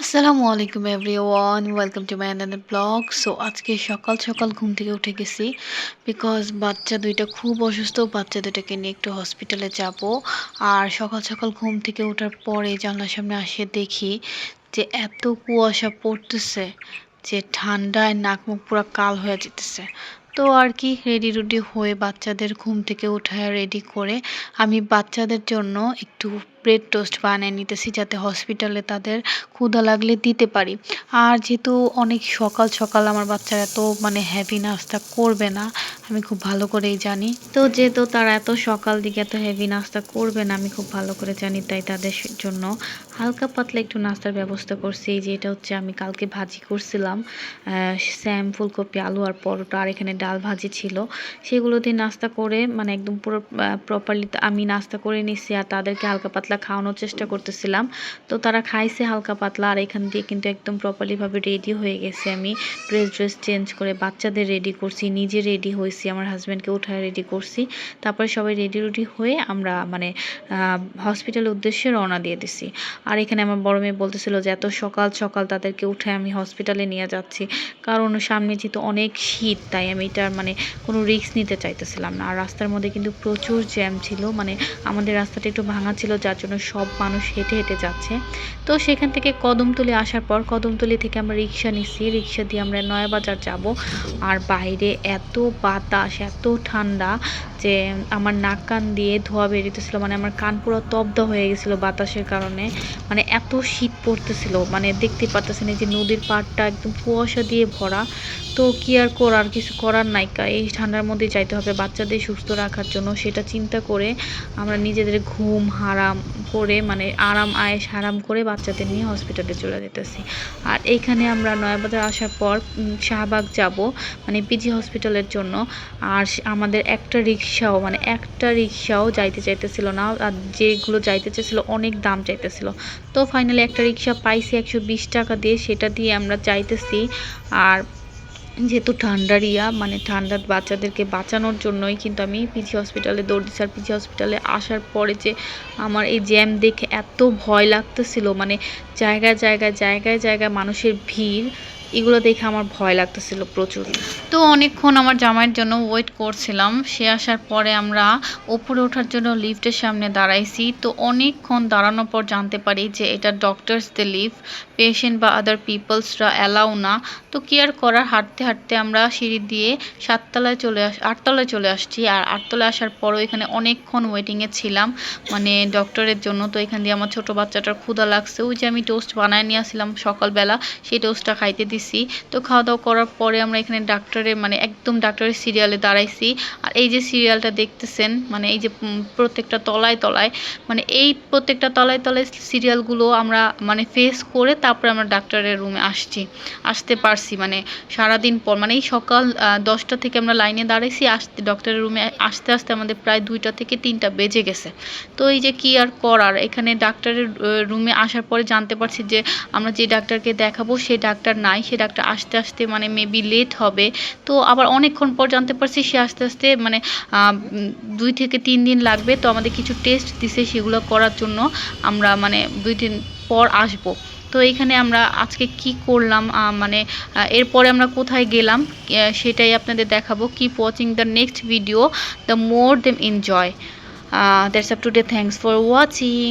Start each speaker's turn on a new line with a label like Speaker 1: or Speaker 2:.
Speaker 1: আসসালামু আলাইকুম everyone welcome to my and blog so আজকে সকাল সকাল ঘুম থেকে উঠে গেছি বিকজ বাচ্চা দুইটা খুব অসুস্থ, বাচ্চা দুইটাকে নিয়ে একটু হসপিটালে যাব। আর সকাল সকাল ঘুম থেকে ওঠার পরে জানলার সামনে আসে দেখি যে এত কুয়াশা পড়তেছে। যে ঠান্ডায় নাক মুখ পুরো কাল হয়ে যেতেছে। তো আর কি রেডি রুডি হয়ে বাচ্চাদের ঘুম থেকে উঠায় রেডি করে আমি বাচ্চাদের জন্য একটু ব্রেড টোস্ট বানিয়ে নিতেছি যাতে হসপিটালে তাদের ক্ষুধা লাগলে দিতে পারি। আর যেহেতু অনেক সকাল সকাল আমার বাচ্চারা তো মানে হ্যাপি নাস্তা করবে না আমি খুব ভালো করেই জানি। তো যেহেতু তারা এত সকাল দিকে এত হেভি নাস্তা করবে না, আমি খুব ভালো করে জানি তাই তাদের জন্য হালকা পাতলা একটু নাস্তার ব্যবস্থা করছি। যে এটা হচ্ছে আমি কালকে ভাজি করছিলাম স্যাম, ফুলকপি, আলু আর পরোটা আর এখানে ডাল ভাজি ছিল। সেগুলো দিয়ে নাস্তা করে মানে একদম পুরো প্রপারলি আমি নাস্তা করে নিছি আর তাদেরকে হালকা পাতলা খাওয়ানোর চেষ্টা করতেছিলাম। তো তারা খাইছে হালকা পাতলা আর এখান দিয়ে কিন্তু একদম প্রপারলিভাবে রেডি হয়ে গেছে আমি। ড্রেস ড্রেস চেঞ্জ করে বাচ্চাদের রেডি করছি, নিজে রেডি হয়েছি। আমার হাজব্যান্ডকে উঠায় রেডি করছি। তারপরে সবাই রেডি রুডি হয়ে আমরা মানে হসপিটালের উদ্দেশ্যে রওনা দিয়ে দিছি। আর এখানে আমার বড় মেয়ে বলতেছিল যে, এত সকাল সকাল তাদেরকে উঠে আমি হসপিটালে নিয়ে যাচ্ছি। কারণ সামনে যেহেতু অনেক শীত, তাই আমি এটার মানে কোনো রিস্ক নিতে চাইতেছিলাম না। আর রাস্তার মধ্যে কিন্তু প্রচুর জ্যাম ছিল মানে আমাদের রাস্তাটা একটু ভাঙা ছিল, যার জন্য সব মানুষ হেঁটে হেঁটে যাচ্ছে। তো সেখান থেকে কদমতলি আসার পর, কদমতলি থেকে আমরা রিক্সা নিচ্ছি রিক্সা দিয়ে আমরা নয়াবাজার যাব। আর বাইরে এত বাতাস এত ঠান্ডা যে আমার নাক কান দিয়ে ধোয়া বেরিতেছিল মানে আমার কান পুরো তব্দ হয়ে গেছিল বাতাসের কারণে। মানে এত শীত পড়তেছিল মানে দেখতে পারতেছেন এই যে নদীর পাড়টা একদম কুয়াশা দিয়ে ভরা। তো কি আর করার, কিছু করার নাইকা এই ঠান্ডার মধ্যে যাইতে হবে বাচ্চাদের সুস্থ রাখার জন্য। সেটা চিন্তা করে আমরা নিজেদের ঘুম, হারাম করে মানে আরাম, আয়েস আরাম করে বাচ্চাদের নিয়ে হসপিটালে চলে যেতেছি। আর এইখানে আমরা নয়াবাজার আসার পর শাহবাগ যাব মানে পিজি হসপিটালের জন্য। আর আমাদের একটা রিক্সাও মানে একটা রিক্সাও যাইতে চাইতেছিল না। আর যেগুলো যাইতে চাইছিল, অনেক দাম চাইতেছিল। তো ফাইনালি একটা রিক্সা পাইছি একশো বিশ টাকা দিয়ে, সেটা দিয়ে আমরা চাইতেছি আর যেহেতু ঠান্ডার ইয়া মানে ঠান্ডার বাচ্চাদেরকে বাঁচানোর জন্যই কিন্তু আমি পিজি হসপিটালে আর পিজি হসপিটালে আসার পরে যে আমার এই জ্যাম দেখে এত ভয় লাগতেছিল মানে জায়গায় জায়গায় জায়গায় জায়গায় মানুষের ভিড়। এগুলো দেখে আমার ভয় লাগতেছিল প্রচুর। তো অনেকক্ষণ আমার জামাইয়ের জন্য ওয়েট করছিলাম। সে আসার পরে আমরা ওপরে ওঠার জন্য লিফটের সামনে দাঁড়াইছি। তো অনেকক্ষণ দাঁড়ানোর পর জানতে পারি যে এটা ডক্টরসদের লিফট পেশেন্ট বা আদার পিপলসরা অ্যালাউ না। তো কেয়ার করার? হাঁটতে হাঁটতে আমরা সিঁড়ি দিয়ে সাততলায় চলে আস আটতলায় চলে আসছি। আর আটতলায় আসার পরও এখানে অনেকক্ষণ ওয়েটিংয়ে ছিলাম মানে ডক্টরের জন্য। তো এখান দিয়ে আমার ছোটো বাচ্চাটার ক্ষুধা লাগছে। ওই যে আমি টোস্ট বানায় নিয়ে আসছিলাম সকালবেলা, সেই টোস্টটা খাইতে দিছি। তো খাওয়া দাওয়া করার পরে আমরা এখানে ডাক্তারের মানে একদম ডাক্তারের সিরিয়ালে দাঁড়াইছি। আর এই যে সিরিয়ালটা দেখতেছেন মানে এই যে প্রত্যেকটা তলায় তলায় মানে এই প্রত্যেকটা তলায় তলায় সিরিয়ালগুলো আমরা মানে ফেস করে তারপরে আমরা ডাক্তারের রুমে আসছি। আসতে পারছি মানে সারাদিন পর মানে এই সকাল দশটা থেকে আমরা লাইনে দাঁড়াইছি, আসতে ডক্টরের রুমে আসতে আসতে আমাদের প্রায় দুইটা থেকে তিনটা বেজে গেছে। তো এই যে কি আর করার? এখানে ডাক্তারের রুমে আসার পরে জানতে পারছি যে, আমরা যে ডাক্তারকে দেখাবো, সে ডাক্তার নাই সে ডাক্তার আসতে আসতে মানে মেবি লেট হবে। তো আবার অনেকক্ষণ পর জানতে পারছি সে আস্তে আস্তে মানে দুই থেকে তিন দিন লাগবে। তো আমাদের কিছু টেস্ট দিছে সেগুলো করার জন্য আমরা মানে দুই দিন পর আসব। তো এইখানে আমরা আজকে কি করলাম মানে এরপরে আমরা কোথায় গেলাম সেটাই আপনাদের দেখাবো। Keep watching the next video the more them enjoy that's up today thanks for watching